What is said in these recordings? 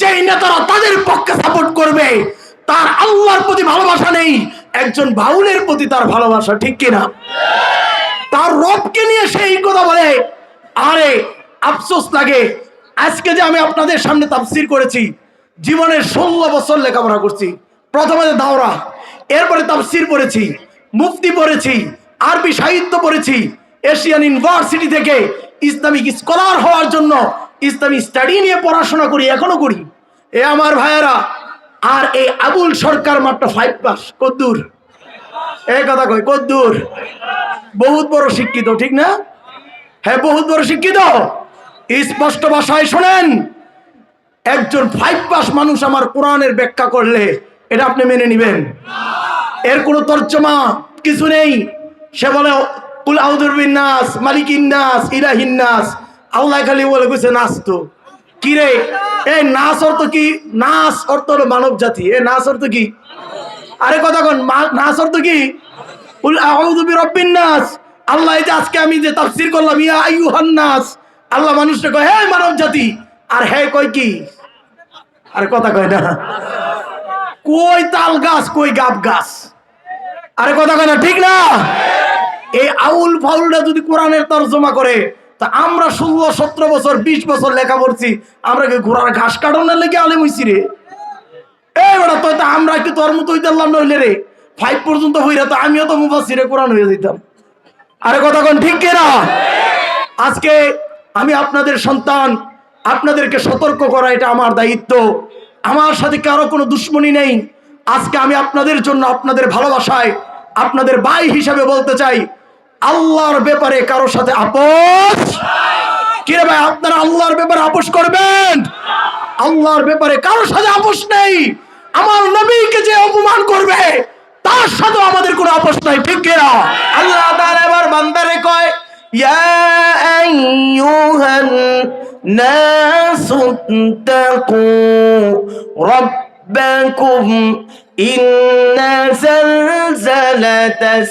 যেই নেতারা তাদের পক্ষে সাপোর্ট করবে, তার আল্লাহর প্রতি ভালোবাসা নেই, একজন বাউলের প্রতি তার ভালোবাসা ঠিক কিনা? তার রবকে নিয়ে সেই কথা বলে, আরে, আফসোস লাগে, আজকে যে আমি আপনাদের সামনে তাফসির করেছি জীবনের ষোলো বছর লেখাপড়া করছি, প্রথমে দাওরা, এরপরে তাফসির পড়েছি, মুফতি পড়েছি, আরবি সাহিত্য পড়েছি, এশিয়ান ইউনিভার্সিটি থেকে ইসলামিক স্কলার হওয়ার জন্য ইসলামিক স্টাডি নিয়ে পড়াশোনা করি, এখনও করি। এ আমার ভাইয়েরা, আর এই আবুল সরকার মাত্র ফাইভ পাস কদ্দুর। এই কথা কই কদ্দুর। বহুত বড় শিক্ষিত, ঠিক না? হ্যাঁ বহুত বড় শিক্ষিত। স্পষ্ট ভাষায় শোনেন, একজন ফাইভ পাস মানুষ আমার কোরআনের ব্যাখ্যা করলে, এটা আপনি মেনে নেবেন। এর কোনো তর্জমা কিছু নেই। সে বলে, কুল আউদুর বিন নাস, মালিকিন নাস, ইলাহিন নাস। আল্লাহ খালি বলে নাচ তো। কি রে এই নাচ অর্থ কি? নাচ অর্থ হলো মানব জাতি। এ নাচ অর্থ কি? আরে কথা কন নাচ অর্থ কি? কুল নাস। আল্লাহ এই যে আজকে আমি যে তাফসীর করলাম, ইয়া আইয়ুহান নাস। আল্লাহ মানুষকে কয়, হে মানব জাতি! আর হে কয় কি? আরে কথা কয় না। কই তাল গাছ, কই গাব গাছ? আরে কথা কয় না, ঠিক না? এই আউল ফাউলটা যদি কোরআনের তর্জমা করে তা আমরা ষোলো সতেরো বছর, বিশ বছর লেখা পড়ছি। আমরা কি ঘোড়ার ঘাস কাটানোর লেগে আলেম হইছি রে? এই তো তা আমরা একটু তোর মতো হইতাম নইলে রে? ফাইভ পর্যন্ত হইরা তো আমিও তো মুফাসিরে কোরআন হয়ে যেতাম আরে কথা কোন, ঠিক কেনা আজকে আমি আপনাদের সন্তান, আপনাদেরকে সতর্ক করা এটা আমার দায়িত্ব। আমার সাথে কারও কোনো দুশ্মনী নেই? আজকে আমি আপনাদের জন্য, আপনাদের ভালোবাসায়, আপনাদের ভাই হিসাবে বলতে চাই আল্লাহর ব্যাপারে কারোর সাথে আপোষ? কিরে ভাই, আপনারা আল্লাহর ব্যাপারে আপোষ করবেন? আল্লাহর ব্যাপারে কারোর সাথে আপোষ নেই। আমার নবীকে যে অপমান করবে, তার সাথে আমাদের কোনো আপোষ নাই, ঠিক কিনা? আল্লাহ তাআলা এবার বান্দারে কয়, ইয়া আইয়ুহান নাসু তাকু রাব্বাকুম ইন্না জালজালাতাস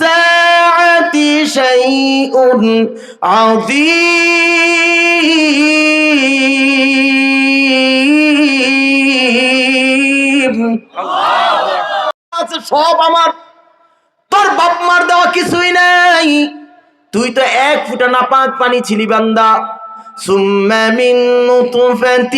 الساعة شيء عظيم আছে সব আমার তোর বাপ মার দেওয়া কিছুই নাই তুই তো এক ফুটা নাপাক পানি ছিলি বান্দা ثم من نطفة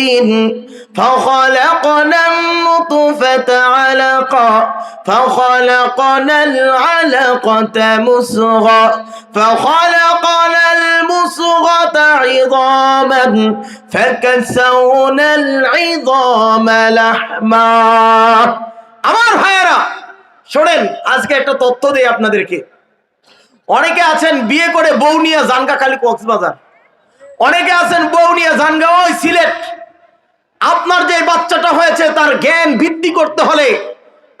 فخلقنا النطفة علقة فخلقنا العلقة مسغة فخلقنا المسغة عظاما فكسونا العظام لحما আমার ভাইয়েরা শোনেন আজকে একটা তথ্য দেই আপনাদেরকে অনেকে আছেন বিয়ে করে বউ নিয়ে জানগা খালি কক্সবাজার অনেকে আছেন বউ নিয়ে জানগা ওই সিলেট আপনার যে বাচ্চাটা হয়েছে, তার জ্ঞান বৃদ্ধি করতে হলে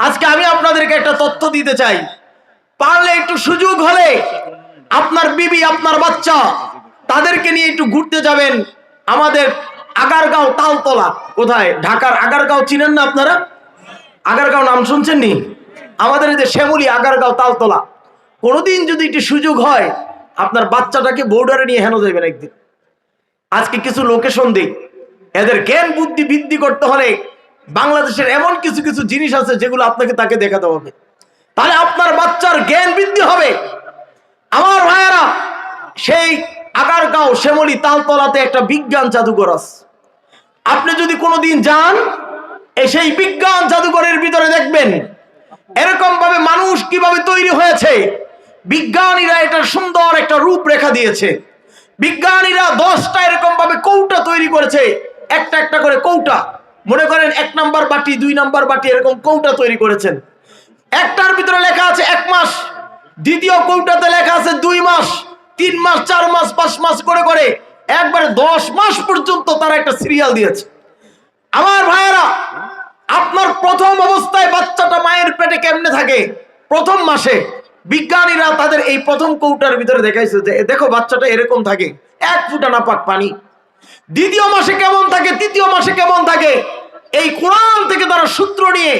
আজকে আমি আপনাদেরকে একটা তথ্য দিতে চাই। পারলে একটু সুযোগ হলে আপনার বিবি, আপনার বাচ্চা, তাদেরকে নিয়ে একটু ঘুরতে যাবেন। আমাদের আগারগাঁও তালতলা, কোথায়? ঢাকার আগারগাঁও চিনেন না আপনারা? আগারগাঁও নাম শুনছেন নি? আমাদের এই যে শ্যামলি আগারগাঁও তালতলা, কোনোদিন যদি একটু সুযোগ হয়, আপনার বাচ্চাটাকে বোর্ডারে নিয়ে হেন যাবেন একদিন। আজকে কিছু লোকেশন দিই। এদের জ্ঞান, বুদ্ধি, বৃদ্ধি করতে হলে বাংলাদেশের এমন কিছু কিছু জিনিস আছে যেগুলো আপনাকে তাকে দেখাতে হবে। তাহলে আপনার বাচ্চার জ্ঞান বৃদ্ধি হবে। আমার ভাইয়েরা, সেই আগারগাঁও শ্যামলি তালতলাতে একটা বিজ্ঞান জাদুঘর আছে। আপনি যদি কোনোদিন যান সেই বিজ্ঞান জাদুঘরের ভিতরে দেখবেন এরকম ভাবে মানুষ কীভাবে তৈরি হয়েছে। বিজ্ঞানীরা এটা সুন্দর একটা রূপরেখা দিয়েছে। বিজ্ঞানীরা দশটা এরকম ভাবে কৌটা তৈরি করেছে। একটা একটা করে কৌটা। মনে করেন এক নাম্বার বাটি, দুই নাম্বার বাটি এরকম কৌটা তৈরি করেছেন। একটার ভিতরে লেখা আছে এক মাস, দ্বিতীয় কৌটাতে লেখা আছে দুই মাস, তিন মাস, চার মাস, পাঁচ মাস করে করে একবারে দশ মাস পর্যন্ত তারা একটা সিরিয়াল দিয়েছে। আমার ভাইয়েরা, আপনার প্রথম অবস্থায় বাচ্চাটা মায়ের পেটে কেমনে থাকে? প্রথম মাসে। বিজ্ঞানীরা তাদের এই প্রথম কৌটার ভিতরে দেখাইছে যে দেখো বাচ্চাটা এরকম থাকে। এক ফুটা নাপাক পানি। দ্বিতীয় মাসে কেমন থাকে, তৃতীয় মাসে কেমন থাকে, এই কোরআন থেকে তারা সূত্র নিয়ে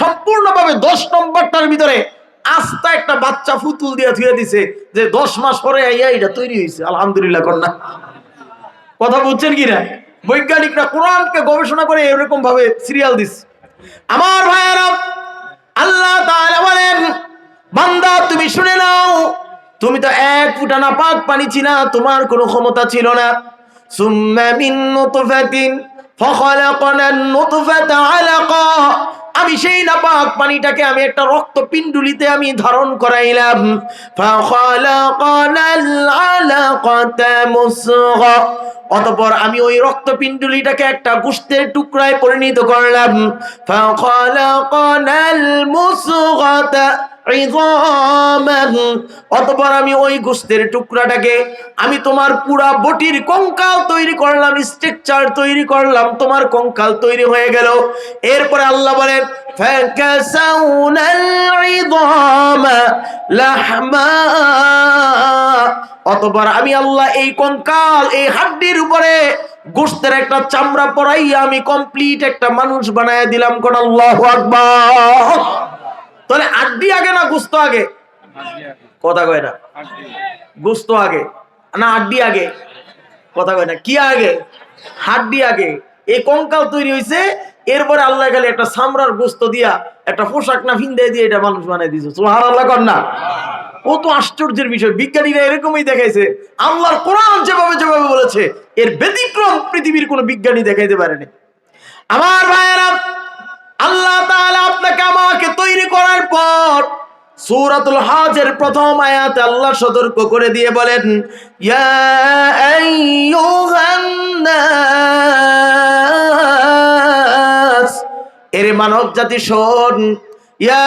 সম্পূর্ণভাবে দশ নম্বরটার ভিতরে আস্তা একটা বাচ্চা ফুতুল দিয়ে ধুয়ে দিছে যে দশ মাস পরে এটা তৈরি হয়েছে। আলহামদুলিল্লাহ, কন্যা। কথা বুঝছেন কি না? বৈজ্ঞানিকরা কোরআনকে গবেষণা করে এরকম ভাবে সিরিয়াল দিস আমার ভাইয়েরা, আল্লাহ বলেন, বান্দা, তুমি শুনে নাও, তুমি তো এক ফুটা না পাক পানি চিনা তোমার কোনো ক্ষমতা ছিল না। আমি সেই নাপাক পানিটাকে আমি একটা রক্ত পিণ্ডুলিতে আমি ধারণ করাইলাম। অতপর আমি ওই রক্ত পিণ্ডুলিটাকে একটা গুস্তের টুকরায় পরিণত করলাম। অতপর আমি ওই গোস্তের টুকরাটাকে, আমি তোমার পুরা বটির কঙ্কাল তৈরি করলাম স্ট্রাকচার তৈরি করলাম, তোমার কঙ্কাল তৈরি হয়ে গেল। এরপরে আল্লাহ বলেন অতপর আমি আল্লাহ এই কঙ্কাল, এই হাড্ডির উপরে গোস্তের একটা চামড়া পরাইয়া আমি কমপ্লিট একটা মানুষ বানায় দিলাম। কোন আল্লাহ আকবার। তাহলে আড্ডি আগে না গোস্ত আগে? কথা কয় না। গোস্ত আগে না আড্ডি আগে? কথা কয় না। কি আগে? হাড্ডি আগে। এই কঙ্কাল তৈরি হয়েছে এরপরে আল্লাহ খালি একটা সামরার গোস্ত দিয়া একটা পোশাক না ফিন্দে দিয়ে এটা মানুষ বানাই দিয়েছে সোহার আল্লাহ কর না। ও তো আশ্চর্যের বিষয়। বিজ্ঞানীরা এরকমই দেখাইছে। আল্লাহর কোরআন যেভাবে যেভাবে বলেছে, এর ব্যতিক্রম পৃথিবীর কোনো বিজ্ঞানী দেখাইতে পারেনি। আমার ভাইয়েরা আল্লাহ আপনাকে আমাকে তৈরি করার পর সূরাতুল হাজের প্রথম আয়াতে আল্লাহ সতর্ক করে দিয়ে বলেন, ইয়া এরে মানব জাতি শোন, ইয়া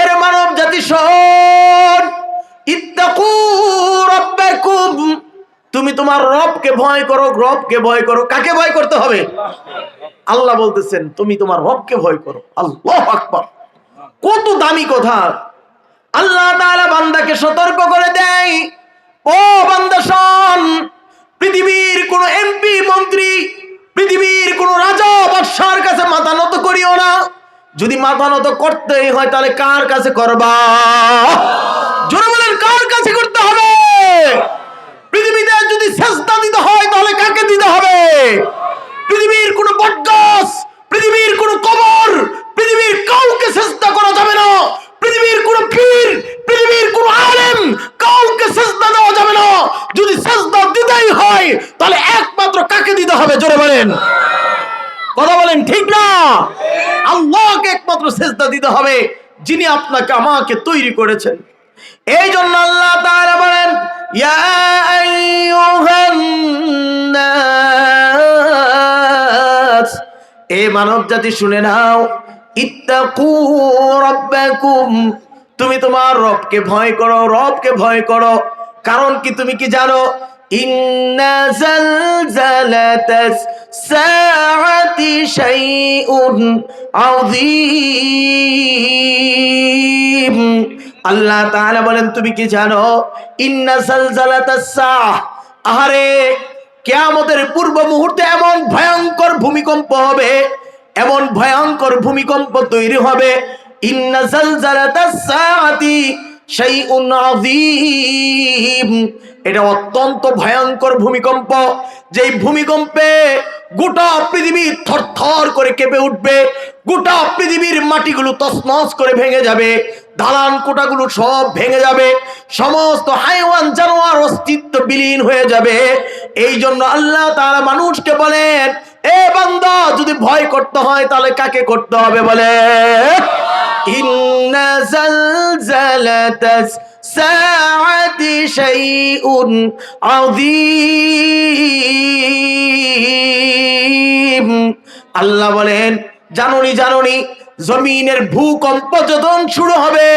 এরে মানব জাতি শোন, ইত্তাকু রাব্বাকুম তুমি তোমার রবকে ভয় করো, রবকে ভয় করো। কাকে ভয় করতে হবে? আল্লাহ বলতেছেন, তুমি তোমার রবকে ভয় করো। আল্লাহ আকবার। কত দামি কথা। আল্লাহ তাআলা বান্দাকে সতর্ক করে দেয়। ও বান্দা শোন, পৃথিবীর কোন এমপি, মন্ত্রী, পৃথিবীর কোন রাজা বাদশার কাছে মাথা নত করিও না। যদি মাথা নত করতেই হয়, তাহলে কার কাছে করবা? জোরে বলেন, কার কাছে করতে হবে? যদি সেজদা দিতে হয়, তাহলে কাকে দিতে হবে? পৃথিবীর কোন বটগাছ পৃথিবীর কোন কবর, পৃথিবীর কাউকে সেজদা করা যাবে না। পৃথিবীর কোন পীর, পৃথিবীর কোন আলেম, কাউকে সেজদা দেওয়া যাবে না। যদি সেজদা দিতেই হয়, তাহলে একমাত্র কাকে দিতে হবে? জোরে বলেন। কথা বলেন ঠিক না? আল্লাহকে একমাত্র সেজদা দিতে হবে, যিনি আপনাকে আমাকে তৈরি করেছেন। এই জন্য আল্লাহ তাআলা বলেন এ মানব জাতি শুনে নাও, ইত্তাকু তুমি তোমার রবকে ভয় করো, রবকে ভয় করো। কারণ কি তুমি কি জানো? ইন্না আল্লাহ তাআলা বলেন, তুমি কি জানো? ইন্না আহারে, কিয়ামতের পূর্ব মুহূর্তে এমন ভয়ঙ্কর ভূমিকম্প হবে, এমন ভয়ঙ্কর ভূমিকম্প তৈরি হবে, ইন্না জালজালাতাস সাআতি শাইউন আযীম। এটা অত্যন্ত ভয়ঙ্কর ভূমিকম্প, যেই ভূমিকম্পে গোটা পৃথিবী থরথর করে কেঁপে উঠবে, গোটা পৃথিবীর মাটিগুলো তছনছ করে ভেঙে যাবে দালান কোটাগুলো সব ভেঙে যাবে, সমস্ত হাইওয়ান জানোয়ার অস্তিত্ব বিলীন হয়ে যাবে। এই জন্য আল্লাহ তারা মানুষকে বলেন, এ বান্দা, যদি ভয় করতে হয় তাহলে কাকে করতে হবে? বলে আল্লাহ বলেন, জানুনি জানুনি জমিনের ভূকম্প যখন শুরু হবে,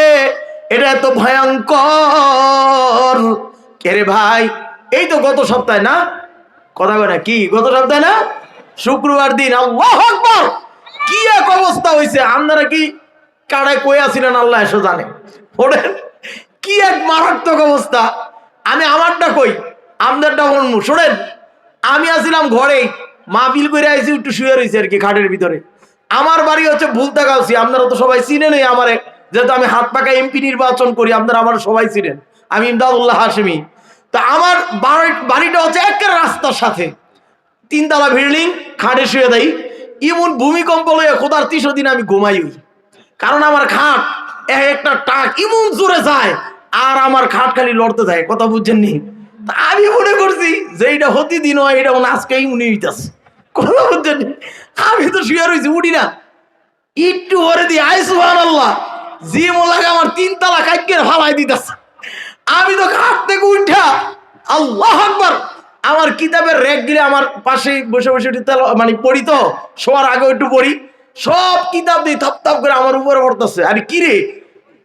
এটা তো ভয়ঙ্কর। কেরে ভাই? এই তো গত সপ্তাহে না? কথা কয় না, কি? গত সপ্তাহে না? শুক্রবার দিন, আল্লাহ আকবার! কি এক অবস্থা হয়েছে আপনারা কি কাড়ায় কই আছিলেন আল্লাহ এসো জানে। ওরেন কি এক মারাত্মক অবস্থা। আমি আমারটা কই? আমাদেরটা অন্য। শোনেন, আমি আসছিলাম ঘরে মাহফিল করে আইসি একটু শুয়ে রয়েছে আর কি, খাটের ভিতরে। আমার বাড়ি হচ্ছে ভুলতা গাউসি আপনারা তো সবাই চিনেন আমারে। যেহেতু আমি হাত পাকা এমপি নির্বাচন করি, আপনারা আমার সবাই চিনেন। আমি ইমদাদুল্লাহ হাসেমি তো আমার বাড়ি- বাড়িটা হচ্ছে একের রাস্তার সাথে। তিনতলা বিল্ডিং, খাটে শুয়ে দেয় ইমন ভূমিকম্প লইয়া খোদার তিসো দিন আমি ঘুমাই। কারণ আমার খাট, এক একটা টাক এমন জোরে যায়, আর আমার খাট খালি লড়তে যায়, কথা বুঝছেন নি আমি মনে করছি যে এইটা হতি দিন হয় এটা আজকেই মনে হইতাছে। কথা বুঝছেন? আমি তো শুয়ে রয়েছি, উঠি না। একটু ওরে দিয়ে আই সুহান আল্লাহ জিম লাগে আমার তিনতলা কাইকের ফালাই দিতেছে। আমি তো খাট থেকে উঠা, আল্লাহ আকবার। আমার কিতাবের র্যাক গিলে আমার পাশে বসে বসে মানে পড়ি তো, শোয়ার আগে একটু পড়ি। সব কিতাব দিয়ে থপ থপ করে আমার উপরে পড়তেছে। আর কি রে?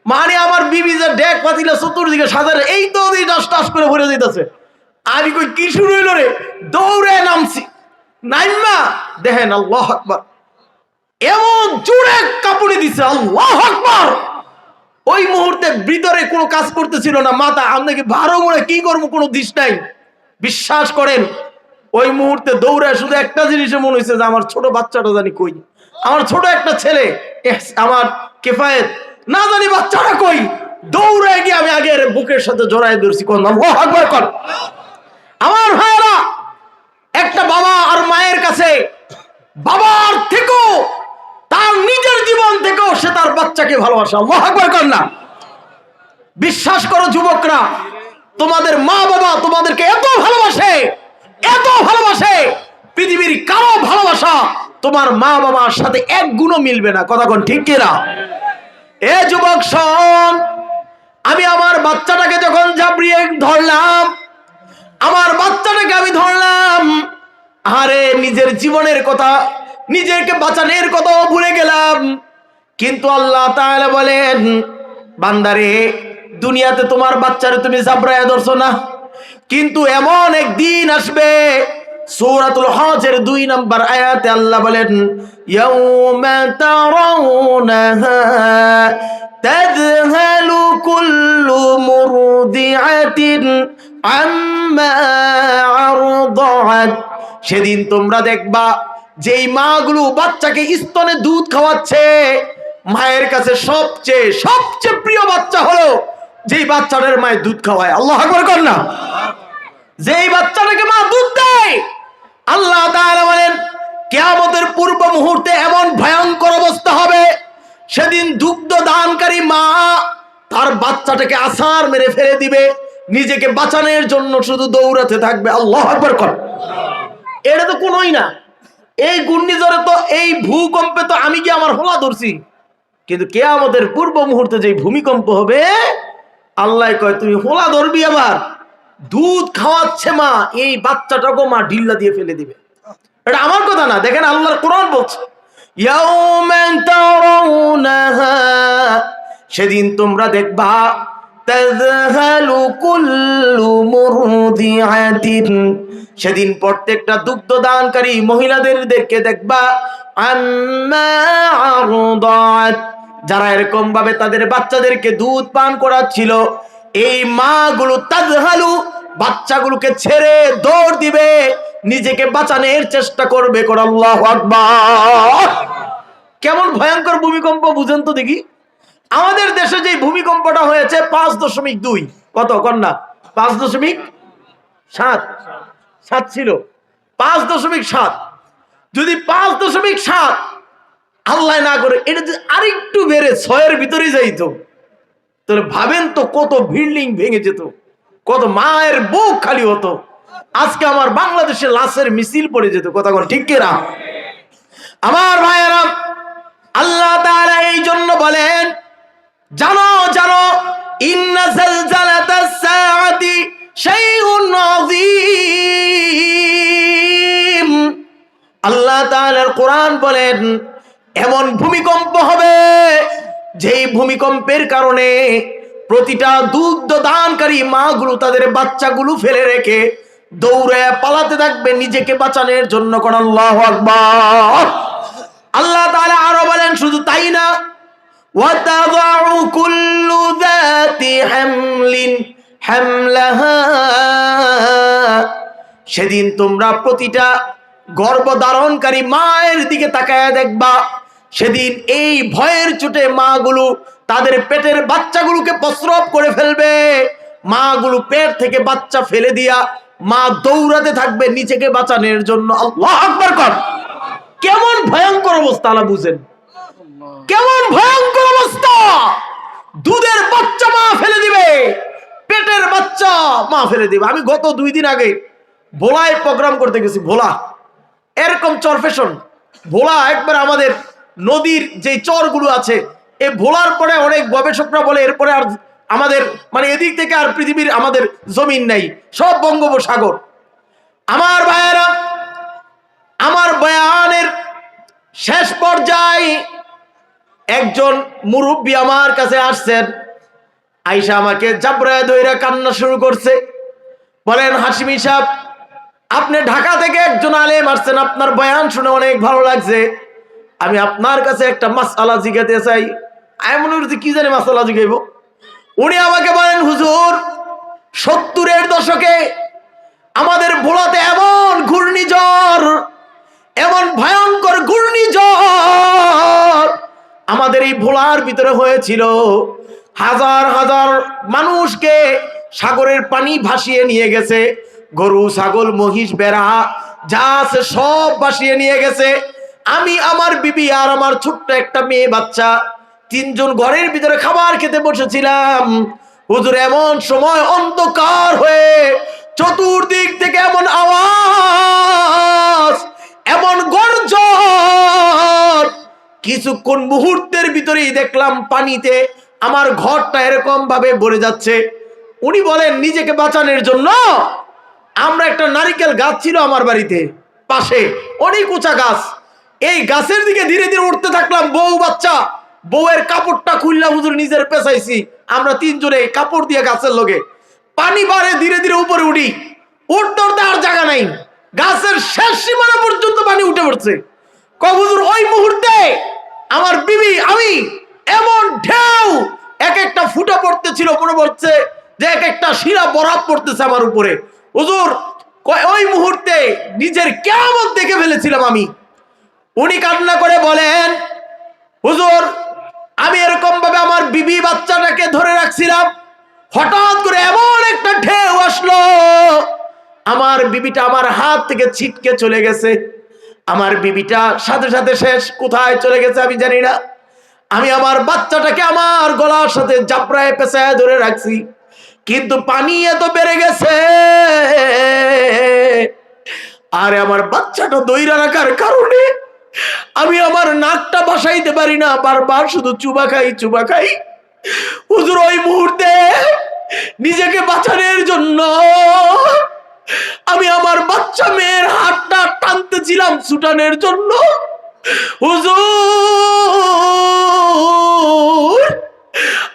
মানে আমার বিবি যে ডেক পাতিলা চতুর্দিকে সাজারে এই তো দিয়ে টাস টাস করে ভরে যেতেছে আমি কই, কি শুরু হইল রে? দৌড়ে নামছি। নাইমা, দেখেন আল্লাহ আকবার। এমন জোরে কাপড়ে দিছে, আল্লাহ আকবার। ওই মুহূর্তে ভিতরে কোনো কাজ করতেছিল না, মাথা আপনাকে ভালো মনে কি করব, কোনো দিস নাই। বিশ্বাস করেন, ওই মুহূর্তে দৌড়ে শুধু একটা জিনিসে মনে হয়েছে যে আমার ছোট বাচ্চাটা জানি কই। আমার ছোট একটা ছেলে আমার কেফায়েত, না জানি বাচ্চাটা কই। দৌড়ে গিয়ে আমি আগে বুকের সাথে জড়াই ধরছি কর। আমার ভাইয়েরা একটা বাবা আর মায়ের কাছে বাবার থেকেও, তার নিজের জীবন থেকেও সে তার বাচ্চাকে ভালোবাসে। আল্লাহ আকবার কর না। বিশ্বাস করো যুবকরা, তোমাদের মা বাবা তোমাদেরকে এত ভালোবাসে এত ভালোবাসে, পৃথিবীর কারও ভালোবাসা তোমার মা বাবার সাথে এক গুণও মিলবে না। কথা কোন ঠিক কিনা? এ যুবক, শোন, আমি আমার বাচ্চাটাকে যখন ঝাপড়িয়ে ধরলাম, আমার বাচ্চাটাকে আমি ধরলাম আরে নিজের জীবনের কথা, নিজেকে বাঁচানোর কথাও ভুলে গেলাম। কিন্তু আল্লাহ তাআলা বলেন, বান্দারে, দুনিয়াতে তোমার বাচ্চারে তুমি জাবরায় ধরছো না। কিন্তু এমন একদিন আসবে, সূরাতুল হজের দুই নম্বর আয়াতে আল্লাহ বলেন, ইয়াউমা তারাউনাহা তাযহালু কুল্লু মুরদিআতিন আম্মা আরদাত সেদিন তোমরা দেখবা যেই মাগুলো বাচ্চাকে স্তনে দুধ খাওয়াচ্ছে, মায়ের কাছে সবচেয়ে সবচেয়ে প্রিয় বাচ্চা হলো যেই বাচ্চাটার মায়ের দুধ খাওয়ায়। আল্লাহ আকবার কর না। যেই বাচ্চাটাকে মা দুধ দেয়, আল্লাহ তাআলা বলেন, কিয়ামতের পূর্ব মুহূর্তে এমন ভয়ঙ্কর অবস্থা হবে, সেদিন দুগ্ধ দানকারী মা তার বাচ্চাটাকে আসার মেরে ফেলে দিবে, নিজেকে বাঁচানোর জন্য শুধু দৌড়াতে থাকবে। আল্লাহ আকবার কর। এটা তো কোনোই না। এই ঘূর্ণিঝড়ে তো এই ভূকম্পে তো আমি কি আমার হোলা ধরছি। কিন্তু কে আমাদের পূর্ব মুহূর্তে যে ভূমিকম্প হবে, আল্লাহ কয়, তুমি হোলা ধরবি আবার। দুধ খাওয়াচ্ছে মা, এই বাচ্চাটাকে মা ঢিল্লা দিয়ে ফেলে দিবে। এটা আমার কথা না, দেখেন আল্লাহর কোরআন বলছে সেদিন তোমরা দেখবা তাযহালু কুল্লু মুরদিআতিন সেদিন প্রত্যেকটা দুগ্ধদানকারী মহিলাদের দেখে দেখবা যারা এরকম ভাবে তাদের বাচ্চাদেরকে দুধ পান করাচ্ছিল, এই মাগুলো তাজহালু বাচ্চাগুলোকে ছেড়ে দৌড় দিবে, নিজেকে বাঁচানোর চেষ্টা করবে কেমন ভয়ঙ্কর ভূমিকম্প, বুঝেন তো দেখি। আমাদের দেশে যে ভূমিকম্পটা হয়েছে পাঁচ দশমিক দুই, কত, কন্যা? পাঁচ দশমিক সাত। সাত ছিল। পাঁচ দশমিক সাত। যদি পাঁচ দশমিক সাত আল্লাহ না করে, এটা যদি আরেকটু বেড়ে ছয়ের ভিতরে যাইতো, তাহলে ভাবেন তো কত বিল্ডিং ভেঙে যেত, কত মায়ের বুক খালি হতো। আজকে আমার বাংলাদেশে লাশের মিছিল পড়ে যেত, কথা ঠিক কিনা? আমার ভাইয়েরা, আল্লাহ এই জন্য বলেন, জানো জানো, ইন্না জালজালাতাস সাআতি আল্লাহ কোরআন বলেন, এমন ভূমিকম্প হবে যেই ভূমিকম্পের কারণে প্রতিটা দুগ্ধ দানকারী মাগুলো তাদের বাচ্চাগুলো ফেলে রেখে দৌড়ে পালাতে থাকবে নিজেকে বাঁচানোর জন্য কোন আল্লাহ আকবার। আল্লাহ তাআলা আরও বলেন, শুধু তাই না, ওয়া তাযাউ কুল্লু যাতি হামলিন, হামলাহা সেদিন তোমরা প্রতিটা গর্ভধারণকারী মায়ের দিকে তাকায় দেখবা। সেদিন এই ভয়ের চোটে মাগুলো তাদের পেটের বাচ্চাগুলোকে প্রস্রব করে ফেলবে। মাগুলো পেট থেকে বাচ্চা ফেলে দিয়া মা দৌড়াতে থাকবে নিজেকে বাঁচানোর জন্য। আল্লাহ আকবার কর। কেমন ভয়ঙ্কর অবস্থা, আল্লাহ বুঝেন। কেমন ভয়ঙ্কর অবস্থা। দুধের বাচ্চা মা ফেলে দিবে, পেটের বাচ্চা মা ফেলে দিবে। আমি গত দুই দিন আগে ভোলায় প্রোগ্রাম করতে গেছি, ভোলা। এরকম চরফেশন ভোলা একবার আমাদের নদীর যে চরগুলো আছে এই ভোলার পরে অনেক গবেষকরা বলে, এরপরে আর আমাদের মানে এদিক থেকে আর পৃথিবীর আমাদের জমিন নাই, সব বঙ্গোপসাগর। আমার ভাইয়েরা, আমার বয়ানের শেষ পর্যায়ে একজন মুরব্বী আমার কাছে আসছেন। আইসা আমাকে জাবরায় দইরা কান্না শুরু করছে। বলেন হাসিমি সাহেব আপনি ঢাকা থেকে একজন আলেম আসছেন, আপনার বয়ান শুনে অনেক ভালো লাগছে। আমি আপনার কাছে একটা মাসালা জিজ্ঞাতে চাই। আমি মনে কি জানি মাসালা জিগাইব? উনি আমাকে বলেন, হুজুর, সত্তরের দশকে আমাদের ভোলাতে এমন ঘূর্ণিঝড়, এমন ভয়ঙ্কর ঘূর্ণিঝড় আমাদের এই ভোলার ভিতরে হয়েছিল। হাজার হাজার মানুষকে সাগরের পানি ভাসিয়ে নিয়ে গেছে। গরু, ছাগল, মহিষ, বেড়া, যা আছে সব ভাসিয়ে নিয়ে গেছে। আমি, আমার বিবি আর আমার ছোট্ট একটা মেয়ে বাচ্চা, তিনজন ঘরের ভিতরে খাবার খেতে বসেছিলাম। হুজুর, এমন সময় অন্ধকার হয়ে চতুর্দিক থেকে এমন আওয়াজ, এমন গর্জন। কিছুক্ষণ মুহূর্তের ভিতরেই দেখলাম পানিতে আমার ঘরটা এরকম ভাবে ভরে যাচ্ছে। উনি বলেন, নিজেকে বাঁচানোর জন্য আমরা একটা নারিকেল গাছ ছিল আমার বাড়িতে, পাশে, অনেক উঁচা গাছ। এই গাছের দিকে ধীরে ধীরে উঠতে থাকলাম, বউ বাচ্চা, বউয়ের কাপড়টা খুললাম, হুজুর নিজের পেঁচাইছি। আমরা তিনজনে কাপড় দিয়ে গাছের লগে। পানি বাড়ে, ধীরে ধীরে উপরে উঠি। উঠতে উঠতে আর জায়গা নাই। গাছের শেষ সীমানা পর্যন্ত পানি উঠে পড়ছে। কবুজুর ওই মুহূর্তে আমার বিবি, আমি এমন ঢেউ, এক একটা ফুটা পড়তেছিল, মনে পড়ছে যে এক একটা শিরা বরাব পড়তেছে আমার উপরে। হুজুর ওই মুহূর্তে নিজের কেমন দেখে ফেলেছিলাম আমি। উনি কান্না করে বলেন, হুজুর, আমি এরকম ভাবে আমার বিবি বাচ্চাটাকে ধরে রাখছিলাম। হঠাৎ করে এমন একটা ঢেউ আসলো। আমার বিবিটা আমার হাত থেকে ছিটকে চলে গেছে। আমার বিবিটা সাথে সাথে শেষ কোথায় চলে গেছে আমি জানি না। আমি আমার বাচ্চাটাকে আমার গলার সাথে জাপড়ায় পেঁচায় ধরে রাখছি। কিন্তু পানি এত বেড়ে গেছে। আরে আমার বাচ্চাটা দইরা রাখার কারণে আমি আমার নাকটা বাসাইতে পারি না, বারবার শুধু চুবা খাই চুবা খাই। হুজুর, ওই মুহূর্তে নিজেকে বাঁচানোর জন্য আমি আমার বাচ্চা মেয়ের হাতটা টানতেছিলাম ছুটানোর জন্য। হুজুর!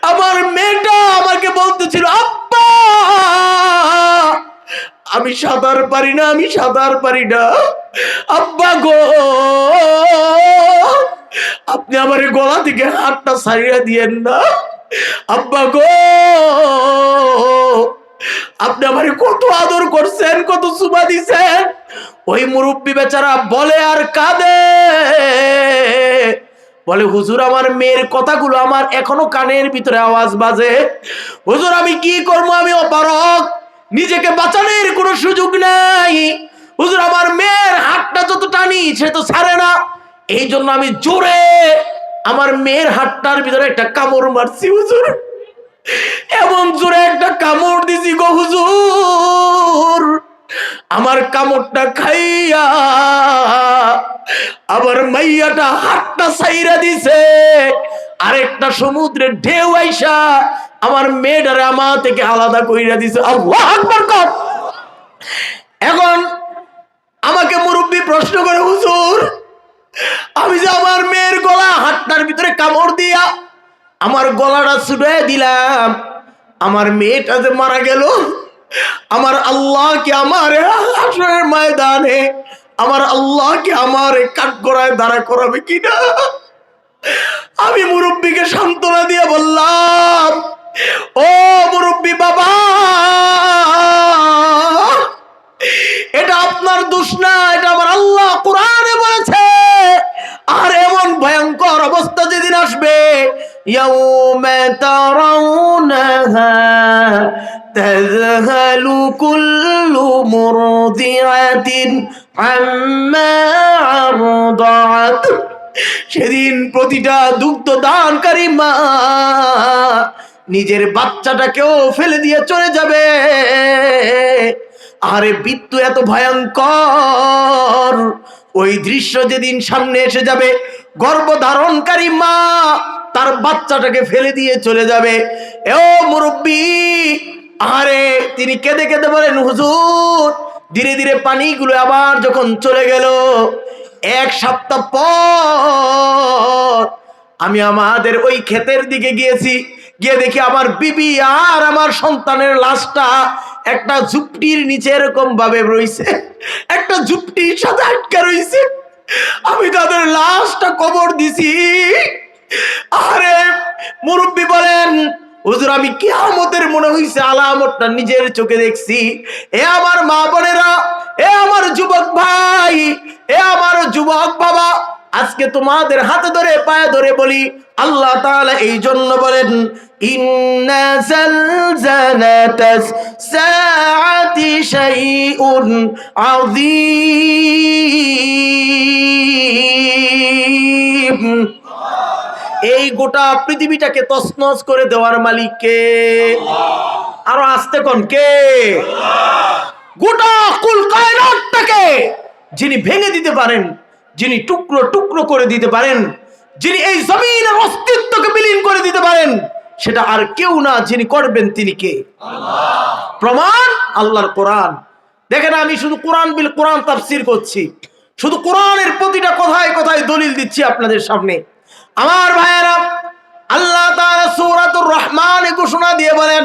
আমার মেয়েটা আমাকে বলতেছিল, আব্বা! আমি সাঁতার পারি না, আমি সাঁতার পারি না। আব্বা গো! আপনি আমার গলা থেকে হাতটা সারিয়ে দিয়েন না। আব্বা গো! আপনি আমার কত আদর করছেন, কত সুবা দিছেন। ওই মুরব্বী বেচারা বলে আর কাঁদে। বলে, হুজুর, আমার মেয়ের কথাগুলো আমার এখনও কানের ভিতরে আওয়াজ বাজে। হুজুর, আমি কি করব? আমি অপারক নিজেকে বাঁচানোর কোনো সুযোগ নাই। হুজুর, আমার মেয়ের হাতটা যত টানি সে তো ছাড়ে না। এই জন্য আমি জোরে আমার মেয়ের হাতটার ভিতরে একটা কামড় মারছি, হুজুর। এমন জোরে একটা কামড় দিছি গো, হুজুর। আমার কামড়টা খাইয়া আবার মাইয়াটা হাতটা সাইরা দিছে। আরেকটা সমুদ্রের ঢেউ আইসা আমার মেয়েটারে আমা থেকে আলাদা কইরা দিছে। এখন আমাকে মুরব্বী প্রশ্ন করে, হুজুর, আমি যে আমার মেয়ের গলা হাতটার ভিতরে কামড় দিয়া আমার গলাটা ছুটে দিলাম, আমার মেয়েটা যে মারা গেল আমার আল্লাহকে আমার ময়দানে? আমার আল্লাহকে আমার কাঠগড়ায় দাঁড়া করাবে কিনা? আমি মুরব্বীকে সান্ত্বনা দিয়ে বললাম, ও মুরব্বী বাবা, এটা আপনার দোষ না, এটা আমার আল্লাহ কোরআনে বলেছে। আর এমন ভয়ঙ্কর অবস্থা যেদিন আসবে تذهل كل مرضعة عما أرضعت সেদিন প্রতিটা দুগ্ধ দানকারী মা নিজের বাচ্চাটাকেও ফেলে দিয়ে চলে যাবে আরে মৃত্যু এত ভয়ঙ্কর ওই দৃশ্য যেদিন সামনে এসে যাবে গর্ভধারণকারী মা তার বাচ্চাটাকে ফেলে দিয়ে চলে যাবে এ মুরব্বী আরে তিনি কেঁদে কেঁদে বলেন, হুজুর, ধীরে ধীরে পানিগুলো আবার যখন চলে গেল, এক সপ্তাহ পর আমি আমাদের ওই ক্ষেতের দিকে গিয়েছি। গিয়ে দেখি আমার বিবি আর আমার সন্তানের লাশটা একটা ঝুপটির নিচে এরকম ভাবে রইছে। একটা ঝুপটির সাথে আটকা রইছে। আমি তাদের লাশটা কবর দিছি। আরে মুরব্বী বলেন, হুজুর, আমি কিয়ামতের মনে হইছে আলামতটা নিজের চোখে দেখছি। এ আমার মা বোনেরা, এ আমার যুবক ভাই, এ আমার যুবক বাবা। আজকে তোমাদের হাতে ধরে, পায়ে ধরে বলি, আল্লাহ তাআলা এই জন্য বলেন, ইন্না জালজালাতাস সাআতি শাইউন আযীম। এই গোটা পৃথিবীটাকে তছনছ করে দেওয়ার মালিককে। আরও আসতে কোন কে? গোটা কুল কায়নাতটাকে যিনি ভেঙে দিতে পারেন যিনি টুকরো টুকরো করে দিতে পারেন যিনি এই জমিনের অস্তিত্বকে বিলীন করে দিতে পারেন সেটা আর কেউ না যিনি করবেন তিনি কে? প্রমাণ? আল্লাহর কোরআন। দেখেন আমি শুধু কোরআন বিল কোরআন তাফসির করছি। শুধু কোরআনের প্রতিটা কথায় কথায় দলিল দিচ্ছি আপনাদের সামনে। আমার ভাইয়েরা আল্লাহ তাআলা সূরাতুর রহমানে ঘোষণা দিয়ে বলেন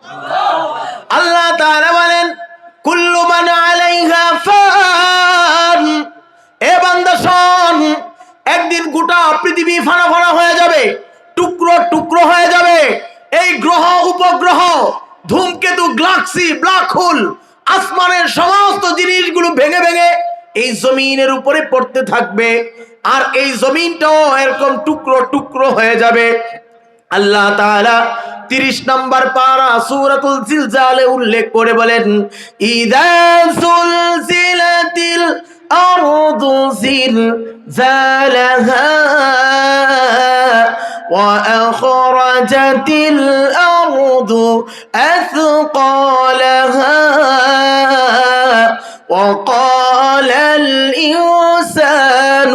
ফানা হয়ে যাবে, টুকরো টুকরো হয়ে যাবে। এই গ্রহ, উপগ্রহ, ধূমকেতু গ্যালাক্সি ব্ল্যাক হোল, আসমানের সমস্ত জিনিসগুলো ভেঙে ভেঙে এই জমিনের উপরে পড়তে থাকবে। আর এই জমিনটাও এরকম টুকরো টুকরো হয়ে যাবে। আল্লাহ তাআলা 30 নম্বর পারা সূরাতুল জিলজালে উল্লেখ করে বলেন, ইদা সুলজিলাতিল আরদু জিলজালাহা وأخرجت الأرض أثقالها وقال الإنسان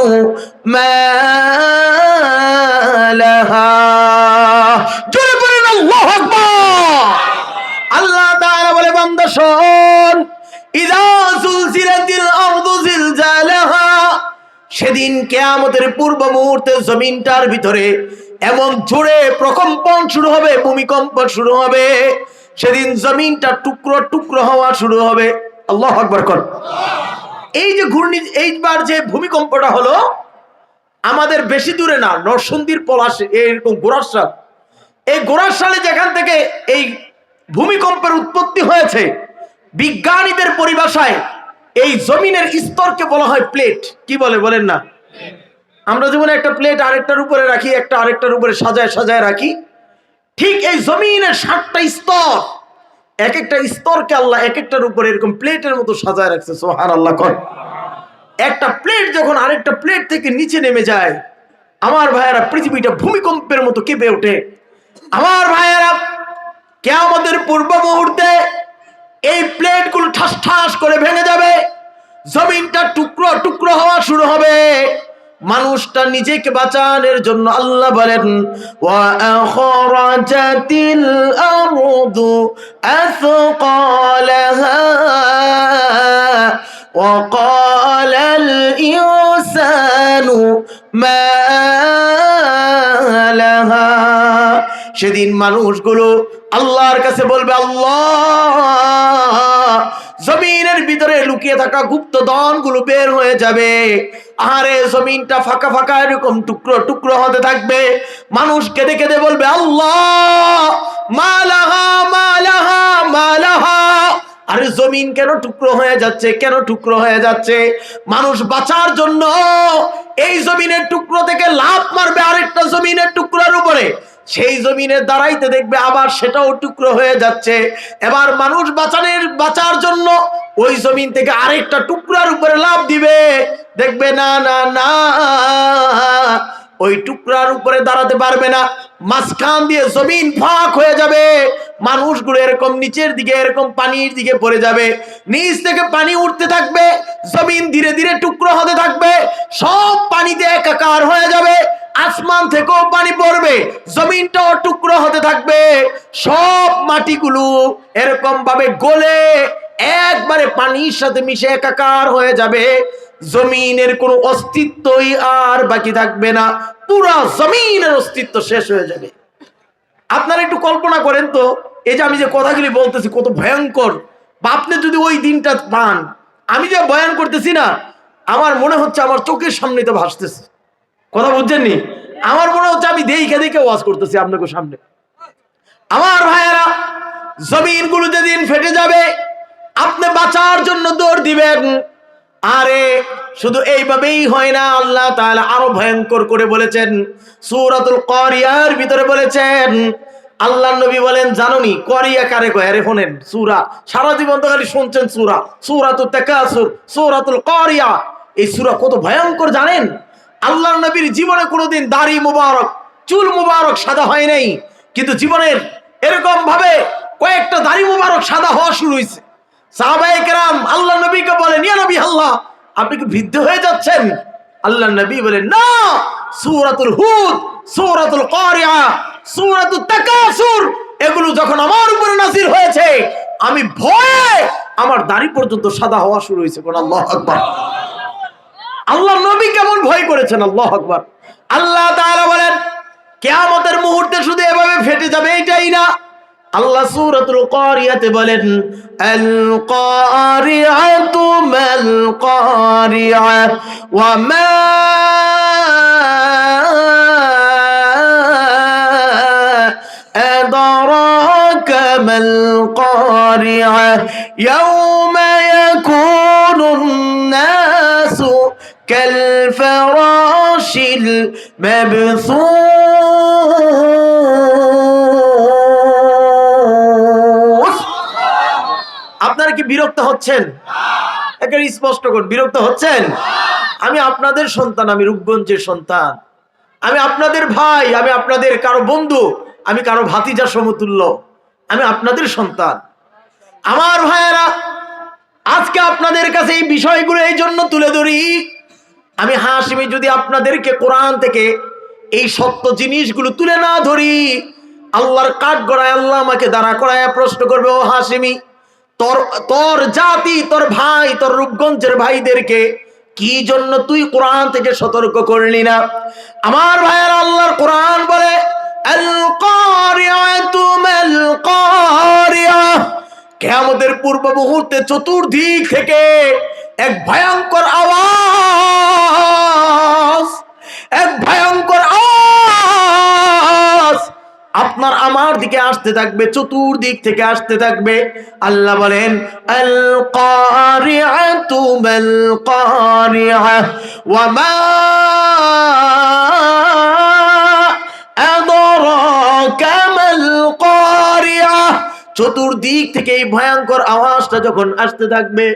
ما لها জোরে বলেন আল্লাহু আকবার আল্লাহ তাআলা বলে বান্দা শোন ইদা সুলসিলাতিল আরদু জিলজালাহা সেদিন কেয়ামতের পূর্ব মুহূর্তে জমিনটার ভিতরে এমন জোরে প্রকম্পন শুরু হবে, ভূমিকম্প শুরু হবে। সেদিন জমিনটা টুকরো টুকরো হওয়া শুরু হবে। আল্লাহ আকবার কর। এই যে ঘূর্ণি, এইবার যে ভূমিকম্পটা হলো, আমাদের বেশি দূরে না, নরসন্দির পলাশ, এরকম গোড়ার এই গোড়ার সালে যেখান থেকে এই ভূমিকম্পের উৎপত্তি হয়েছে, বিজ্ঞানীদের পরিভাষায় এই জমিনের স্তরকে বলা হয় প্লেট কি বলে, বলেন না? আমরা যেমন একটা প্লেট আরেকটার উপরে রাখি, একটা আরেকটার উপরে সাজায় সাজায় রাখি, ঠিক এই জমিনের সাতটা স্তর এক একটা স্তরকে আল্লাহ এক একটার উপরে এরকম প্লেটের মতো সাজায় রাখছে সোহার আল্লাহ কর। একটা প্লেট যখন আরেকটা প্লেট থেকে নিচে নেমে যায়, আমার ভাইয়েরা পৃথিবীটা ভূমিকম্পের মতো কেঁপে ওঠে। আমার ভাইয়েরা, কেয়ামতের পূর্ব মুহূর্তে এই প্লেটগুলো ঠাস ঠাস করে ভেঙে যাবে জমিনটা টুকরো টুকরো হওয়া শুরু হবে মানুষটা নিজেকে বাঁচানোর জন্য আল্লাহ বলেন ওয়া আখরাজাতিল আরদু আথকালাহা وقال الإنسان ما لها সেদিন মানুষগুলো আল্লাহর কাছে বলবে আল্লাহ জমিনের ভিতরে লুকিয়ে থাকা গুপ্তগুলো বের হয়ে যাবে। আরে জমিনটা ফাঁকা ফাঁকা এরকম টুকরো টুকরো হতে থাকবে। মানুষ কেঁদে কেঁদে বলবে, আল্লাহ, মালাহা মালাহা মালাহা। আরে, জমিন কেন টুকরো হয়ে যাচ্ছে? কেন টুকরো হয়ে যাচ্ছে? মানুষ বাঁচার জন্য এই জমিনের টুকরো থেকে লাভ মারবে আরেকটা জমিনের টুকরোর উপরে। সেই জমিনের দাঁড়াইতে দেখবে আবার সেটাও টুকরো হয়ে যাচ্ছে। এবার মানুষ বাঁচানোর, বাঁচার জন্য ওই জমিন থেকে আরেকটা টুকরার উপরে লাভ দিবে। দেখবে না না না, ওই টুকরার উপরে দাঁড়াতে পারবে না। মাঝখান দিয়ে জমিন ফাঁক হয়ে যাবে। মানুষগুলো এরকম নিচের দিকে, এরকম পানির দিকে পড়ে যাবে। নিচ থেকে পানি উঠতে থাকবে। জমিন ধীরে ধীরে টুকরো হতে থাকবে। সব পানিতে একাকার হয়ে যাবে। আসমান থেকেও পানি পড়বে, জমিনটাও টুকরো হতে থাকবে। সব মাটিগুলো এরকম ভাবে গলে একবারে পানির সাথে মিশে একাকার হয়ে যাবে। জমিনের কোনো অস্তিত্বই আর বাকি থাকবে না। পুরো জমিনের অস্তিত্ব শেষ হয়ে যাবে। আপনারা একটু কল্পনা করেন তো, এই যে আমি যে কথাগুলি বলতেছি কত ভয়ঙ্কর। বা আপনি যদি ওই দিনটা পান, আমি যে বয়ান করতেছি না, আমার মনে হচ্ছে আমার চোখের সামনে তো ভাসতেছে। কথা বুঝছেননি? আমার মনে হচ্ছে আমি দেখে দেখে ওয়াজ করতেছি আপনাকে সামনে। আমার ভাইয়েরা, জমিনগুলো যেদিন ফেটে যাবে, আপনি বাঁচার জন্য দৌড় দিবেন। আরে, শুধু এইভাবেই হয় না, আল্লাহ তাআলা আরও ভয়ঙ্কর করে বলেছেন, সূরাতুল করিয়ার ভিতরে বলেছেন, আল্লাহ নবী বলেন, জানুনি, করিয়া কারে কয়? আরে শোনেন, সূরা, সারা জীবন তো খালি শুনছেন সূরা সূরাতুল তাকাসুর, সূরাতুল করিয়া। এই সূরা কত ভয়ঙ্কর, জানেন? আল্লাহ নবীর জীবনে কোনোদিন দাড়ি মুবারক, চুল মুবারক সাদা হয় নাই। কিন্তু জীবনের এরকম ভাবে কয়েকটা দাড়ি মুবারক সাদা হওয়া শুরু হয়েছে। সাহাবায়ে কেরাম আল্লাহ নবীকে বলেন, ইয়া নবী আল্লাহ, আপনি কি বৃদ্ধ হয়ে যাচ্ছেন? আল্লাহ নবী বলেন, না, সূরাতুল হুদ, সূরাতুল কারিয়া সূরাতুল তাকাসুর, এগুলো যখন আমার উপরে নাজির হয়েছে, আমি ভয়ে আমার দাড়ি পর্যন্ত সাদা হওয়া শুরু হয়েছে। কোন আল্লাহ আকবার। আল্লাহ নবী কেমন ভয় করেছেন? আল্লাহ আকবর। আল্লাহ তারা বলেন, কেয়ামতের মুহূর্তে শুধু এভাবে ফেটে যাবে এটাই না। আল্লাহ সুরতুল করিয়াতে বলেন, আল কারিআতু মাল ওয়া كالفراش المبثوث আপনারা কি বিরক্ত হচ্ছেন একেবারে স্পষ্ট করুন বিরক্ত হচ্ছেন আমি আপনাদের সন্তান আমি রূপগঞ্জের সন্তান আমি আপনাদের ভাই আমি আপনাদের কারো বন্ধু আমি কারো ভাতিজা সমতুল্য আমি আপনাদের সন্তান আমার ভাইয়েরা আজকে আপনাদের কাছে এই বিষয়গুলো এই জন্য তুলে ধরি আমি হাসিমি, যদি আপনাদেরকে কোরআন থেকে এই সত্য জিনিসগুলো তুলে না ধরি, আল্লাহর কাঠ গড়ায় আল্লাহ আমাকে দাঁড়া করায় প্রশ্ন করবে, ও হাসিমি, তোর তোর জাতি, তোর ভাই, তোর রূপগঞ্জের ভাইদেরকে কি জন্য তুই কোরআন থেকে সতর্ক করলি না? আমার ভাইয়ের, আল্লাহর কোরআন বলে কেয়ামতের পূর্ব মুহূর্তে চতুর্দিক থেকে এক ভয়ঙ্কর আওয়াজ, এক ভয়ঙ্কর আওয়াজ আপনার আমার দিকে আসতে থাকবে, চতুর্দিক থেকে আসতে থাকবে। আল্লাহ বলেন আল কারিআতু মাল কারিআ ওয়া মা আদরাকা মাল কারিআ চতুর্দিক থেকে এই ভয়ঙ্কর আওয়াজটা যখন আসতে থাকবে